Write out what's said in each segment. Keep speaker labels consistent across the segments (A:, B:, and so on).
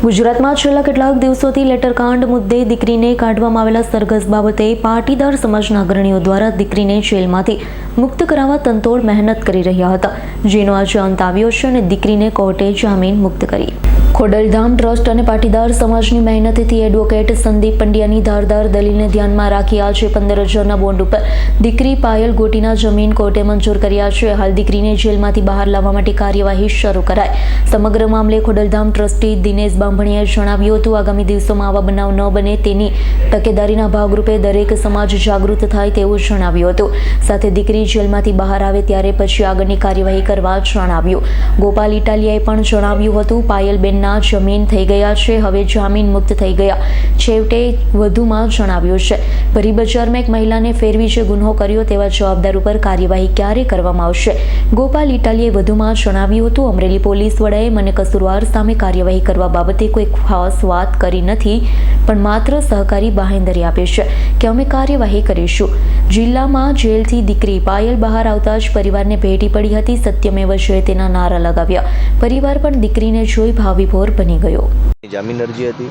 A: ગુજરાતમાં છેલ્લા કેટલાક દિવસોથી લેટરકાંડ મુદ્દે દીકરીને કાઢવામાં આવેલા સરઘસ બાબતે પાટીદાર સમાજના અગ્રણીઓ દ્વારા દીકરીને જેલમાંથી મુક્ત કરાવવા તંતોડ મહેનત કરી રહ્યા હતા. જેનો આજે અંત આવ્યો છે અને દીકરીને કોર્ટે જામીન મુક્ત કરી. ખોડલધામ ટ્રસ્ટ અને પાટીદાર સમાજની મહેનતથી એડવોકેટ સંદીપ પંડ્યાની ધારદાર દલીલને ધ્યાનમાં રાખી આજે પંદર હજારના બોન્ડ ઉપર દીકરી પાયલ ગોટીના જમીન કોર્ટે મંજૂર કર્યા છે. હાલ દીકરીને જેલમાંથી બહાર લાવવા માટે કાર્યવાહી શરૂ કરાય સમગ્ર મામલે ખોડલધામ ટ્રસ્ટી દિનેશ બાંભણીયાએ જણાવ્યું હતું, આગામી દિવસોમાં આવા બનાવ ન બને તેની તકેદારીના ભાગરૂપે દરેક સમાજ જાગૃત થાય તેવું જણાવ્યું હતું. સાથે દીકરી જેલમાંથી બહાર આવે ત્યારે પછી આગળની કાર્યવાહી કરવા જણાવ્યું. ગોપાલ ઇટાલિયાએ પણ જણાવ્યું હતું, પાયલબેનના જમીન થઈ ગયા છે, હવે જામીન મુક્ત થઈ ગયા. છેવટે વધુમાં જણાવ્યું છે ભરી એક મહિલાને ફેરવી જે ગુનો કર્યો તેવા જવાબદાર ઉપર કાર્યવાહી ક્યારે કરવામાં આવશે? ગોપાલ ઇટાલીએ વધુમાં જણાવ્યું હતું, અમરેલી પોલીસ વડાએ મને કસુરવાર સામે કાર્યવાહી કરવા બાબતે કોઈ ખાસ વાત કરી નથી, પણ માત્ર સહકારી બાહેંધરી આપે છે કે અમે કાર્યવાહી કરીશું. જિલ્લામાં જેલથી દીકરી પાયલ બહાર આવતા જ પરિવારને ભેટી પડી હતી, સત્યમેવ જયતેના નારા લગાવ્યા. પરિવાર પણ દીકરીને જોઈ ભાવિભોર બની ગયો.
B: જામીન અરજી હતી.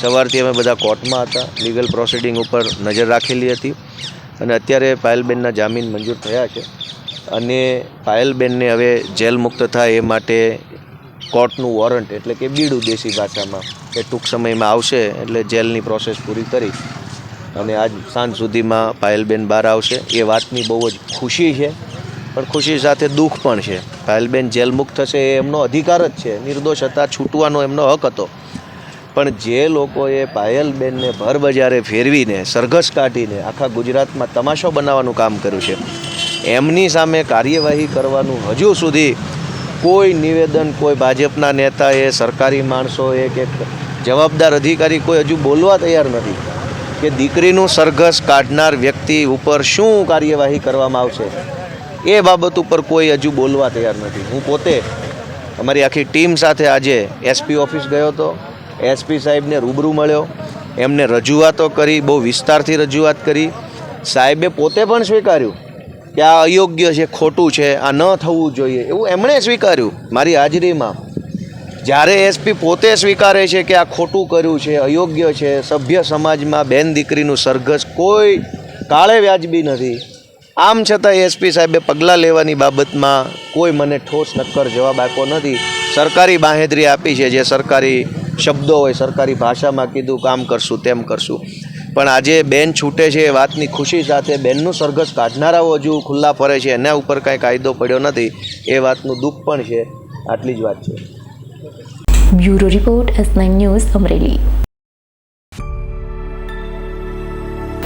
B: સવારથી અમે બધા કોર્ટમાં હતા. લીગલ પ્રોસિડિંગ ઉપર નજર રાખેલી હતી. અને અત્યારે પાયલબેનના જામીન મંજૂર થયા છે. અને પાયલબેનને હવે જેલ મુક્ત થાય એ માટે કોર્ટનું વોરંટ એટલે કે બીડું દેશી ભાષામાં એ ટૂંક સમયમાં આવશે એટલે જેલની પ્રોસેસ પૂરી કરી. અને આજ સાંજ સુધીમાં પાયલબેન બહાર આવશે. એ વાતની બહુ જ ખુશી છે. પણ ખુશી સાથે દુઃખ પણ છે. પાયલબેન જેલ મુક્ત થશે એ એમનો અધિકાર જ છે. નિર્દોષ હતા, છૂટવાનો એમનો હક હતો. પણ જે લોકોએ પાયલબેનને ભર બજારે ફેરવીને, સરઘસ કાઢીને આખા ગુજરાતમાં તમાશો બનાવવાનું કામ કર્યું છે, એમની સામે કાર્યવાહી કરવાનું હજુ સુધી કોઈ નિવેદન કોઈ ભાજપના નેતાએ, સરકારી માણસોએ કે જવાબદાર અધિકારી કોઈ હજુ બોલવા તૈયાર નથી કે દીકરીનું સરઘસ કાઢનાર વ્યક્તિ ઉપર શું કાર્યવાહી કરવામાં આવશે. એ બાબત ઉપર કોઈ હજુ બોલવા તૈયાર નથી. હું પોતે અમારી આખી ટીમ સાથે આજે એસપી ઓફિસ ગયો હતો. એસપી સાહેબને રૂબરૂ મળ્યો. એમને રજૂઆતો કરી, બહુ વિસ્તારથી રજૂઆત કરી. સાહેબે પોતે પણ સ્વીકાર્યું કે આ અયોગ્ય છે, ખોટું છે, આ ન થવું જોઈએ એવું એમણે સ્વીકાર્યું મારી હાજરીમાં. જ્યારે એસપી પોતે સ્વીકારે છે કે આ ખોટું કર્યું છે, અયોગ્ય છે, સભ્ય સમાજમાં બેન દીકરીનું સરઘસ કોઈ કાળે વ્યાજબી નથી. આમ છતાં એસપી સાહેબે પગલાં લેવાની બાબતમાં કોઈ મને ઠોસ નક્કર જવાબ આપ્યો નથી. સરકારી બાંહેધરી આપી છે, જે સરકારી શબ્દો હોય, સરકારી ભાષામાં કીધું કામ કરશું, તેમ કરશું. પણ આજે બેન છૂટે છે એ વાતની ખુશી સાથે બેનનું સરઘસ કાઢનારાઓ હજુ ખુલ્લા ફરે છે, એના ઉપર કાંઈ કાયદો પડ્યો નથી. એ વાતનું દુઃખ પણ છે. આટલી જ વાત છે.
A: Bureau report S news Amreli.